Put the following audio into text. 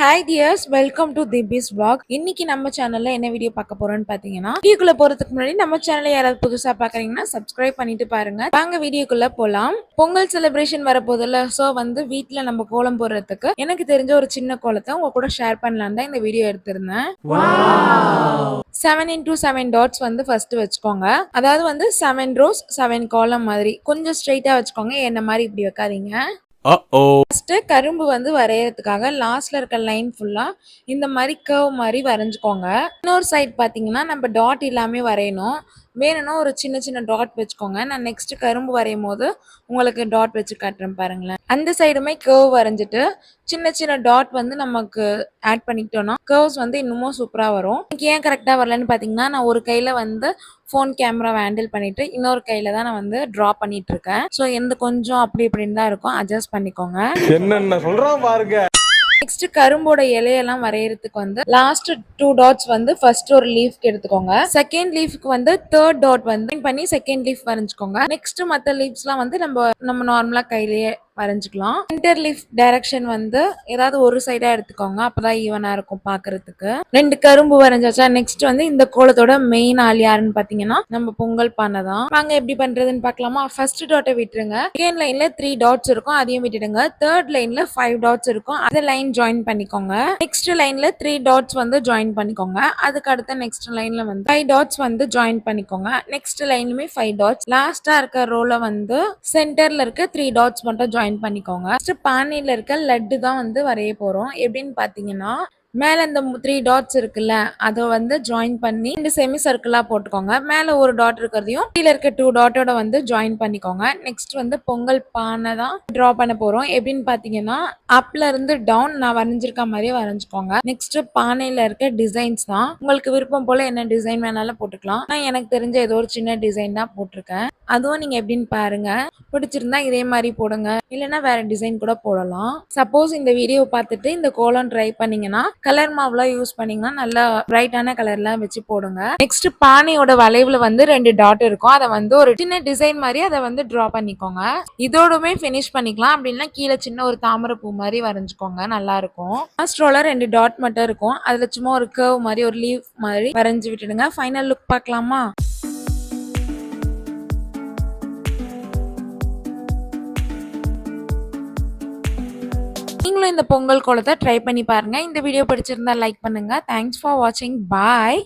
Hi dears welcome to the biz இன்னைக்கு நம்ம சேனல்ல என்ன வீடியோ பார்க்க போறோம்னு பாத்தீங்கன்னா வீடியோக்குள்ள போறதுக்கு முன்னாடி நம்ம சேனல்ல யாராவது புதுசா பாக்குறீங்கன்னா சப்ஸ்கிரைப் பண்ணிட்டு பாருங்க. வாங்க வீடியோக்குள்ள போலாம். பொங்கல் செலிப்ரேஷன் வரப்போதில்ல சோ வந்து வீட்டுல நம்ம கோலம் போடுறதுக்கு எனக்கு தெரிஞ்ச ஒரு சின்ன கோலத்தை உங்க கூட ஷேர் பண்ணலாம் தான் இந்த வீடியோ எடுத்திருந்தேன். செவன் இன்டூ செவன் டாட்ஸ் வந்து ஃபர்ஸ்ட் வச்சுக்கோங்க. அதாவது வந்து செவன் ரோஸ் செவன் காலம் மாதிரி. கொஞ்சம் ஸ்ட்ரைட்டா வச்சுக்கோங்க. என்ன மாதிரி இப்படி வைக்காதீங்க. ஃபர்ஸ்ட் கரும்பு வந்து வரையறதுக்காக லாஸ்ட்ல இருக்க லைன் ஃபுல்லா இந்த மாதிரி கர்வ் மாதிரி வரைஞ்சுக்கோங்க. இன்னொரு சைடு பாத்தீங்கன்னா நம்ம டாட் இல்லாமே வரையணும். வேணும்னா ஒரு சின்ன சின்ன டாட் வச்சுக்கோங்க. நான் நெக்ஸ்ட் கரும்பு வரையும் போது உங்களுக்கு டாட் வச்சு காட்டுறேன் பாருங்களேன். அந்த சைடுமே கேர்வ் வரைஞ்சிட்டு சின்ன சின்ன டாட் வந்து நமக்கு ஆட் பண்ணிக்கிட்டோம்னா கேர்வ்ஸ் வந்து இன்னமும் சூப்பராக வரும். எனக்கு ஏன் கரெக்டாக வரலன்னு பார்த்தீங்கன்னா நான் ஒரு கையில் வந்து ஃபோன் கேமராவை ஹேண்டில் பண்ணிட்டு இன்னொரு கையில் தான் நான் வந்து ட்ரா பண்ணிட்டு இருக்கேன். ஸோ எந்த கொஞ்சம் அப்படி இப்படின்னு தான் இருக்கும். அட்ஜஸ்ட் பண்ணிக்கோங்க. என்னென்ன சொல்கிறோம் பாருங்க. நெக்ஸ்ட் கரும்போட இலையெல்லாம் வரையறதுக்கு வந்து லாஸ்ட் டூ டாட்ஸ் வந்து ஃபர்ஸ்ட் ஒரு லீஃப்க்கு எடுத்துக்கோங்க. செகண்ட் லீஃப்க்கு வந்து தேர்ட் டாட் வந்து பண்ணி செகண்ட் லீஃப் வரைஞ்சுக்கோங்க. நெக்ஸ்ட் மற்ற லீவ்ஸ்லாம் வந்து நம்ம நம்ம நார்மலா கையிலேயே வரைஞ்சிக்கலாம். இன்டர் லீஃப் டைரக்ஷன் வந்து ஏதாவது ஒரு சைடாக எடுத்துக்கோங்க. அப்போதான் ஈவனாக இருக்கும் பார்க்கறதுக்கு ரெண்டு கரும்பு வரைஞ்சாச்சா? நெக்ஸ்ட் வந்து இந்த கோலத்தோட மெயின் ஆள் யாருன்னு பார்த்தீங்கன்னா நம்ம பொங்கல் பானை தான். நாங்கள் எப்படி பண்றதுன்னு பார்க்கலாமா ஃபர்ஸ்ட் டாட்டை விட்டுருங்க. செகண்ட் லைனில் த்ரீ டாட்ஸ் இருக்கும். அதையும் விட்டுடுங்க. தேர்ட் லைனில் ஃபைவ் டாட்ஸ் இருக்கும். அந்த லைன் ஜாயின் பண்ணிக்கோங்க. நெக்ஸ்ட் லைனில் த்ரீ டாட்ஸ் வந்து ஜாயின் பண்ணிக்கோங்க. அதுக்கு அடுத்த நெக்ஸ்ட் லைனில் வந்து ஃபைவ் டாட்ஸ் வந்து ஜாயின் பண்ணிக்கோங்க. நெக்ஸ்ட் லைன்லுமே ஃபைவ் டாட்ஸ் லாஸ்ட்டாக இருக்க ரோல வந்து சென்டரில் இருக்க த்ரீ டாட்ஸ் மட்டும் ஜாயின் பண்ணிக்கோங்க. நெக்ஸ்ட் பானையில் இருக்க லட்டு தான் வந்து வரைய போறோம். எப்படின்னு பாத்தீங்கன்னா மேலே இந்த த்ரீ டாட்ஸ் இருக்குல்ல அதை வந்து ஜாயின் பண்ணி ரெண்டு செமி சர்க்கிளாக போட்டுக்கோங்க. மேலே ஒரு டாட் இருக்கிறதையும் கீழே இருக்க டூ டாட்டோட வந்து ஜாயின் பண்ணிக்கோங்க. நெக்ஸ்ட் வந்து பொங்கல் பானை தான் ட்ரா பண்ண போகிறோம் எப்படின்னு பார்த்தீங்கன்னா அப்ல இருந்து டவுன் நான் வரைஞ்சிருக்க மாதிரியே வரைஞ்சிக்கோங்க. நெக்ஸ்ட் பானையில் இருக்க டிசைன்ஸ் தான். உங்களுக்கு விருப்பம் போல என்ன டிசைன் வேணாலும் போட்டுக்கலாம். நான் எனக்கு தெரிஞ்ச ஏதோ ஒரு சின்ன டிசைன் தான் போட்டிருக்கேன். அதுவும் நீங்க எப்படின்னு பாருங்க. பிடிச்சிருந்தா இதே மாதிரி போடுங்க. இல்லைன்னா வேற டிசைன் கூட போடலாம். சப்போஸ் இந்த வீடியோ பார்த்துட்டு இந்த கோலம் ட்ரை பண்ணீங்கன்னா கலர் மாவுலாம் யூஸ் பண்ணீங்கன்னா நல்லா பிரைட்டான கலர்லாம் வச்சு போடுங்க. நெக்ஸ்ட் பானையோட வளைவுல வந்து ரெண்டு டாட் இருக்கும். அதை வந்து ஒரு சின்ன டிசைன் மாதிரி அதை வந்து டிரா பண்ணிக்கோங்க. இதோடுமே ஃபினிஷ் பண்ணிக்கலாம். அப்படின்னா கீழே சின்ன ஒரு தாமரை பூ மாதிரி வரைஞ்சிக்கோங்க. நல்லா இருக்கும். ஃபர்ஸ்ட் ரோல ரெண்டு டாட் மட்டும் இருக்கும். அதுல சும்மா ஒரு கர்வ் மாதிரி ஒரு லீவ் மாதிரி வரைஞ்சு விட்டுடுங்க. ஃபைனல் லுக் பார்க்கலாமா? நீங்களும் இந்த பொங்கல் கோலத்தை ட்ரை பண்ணி பாருங்க. இந்த வீடியோ பிடிச்சிருந்தா லைக் பண்ணுங்க. தேங்க்ஸ் ஃபார் வாட்சிங் பாய்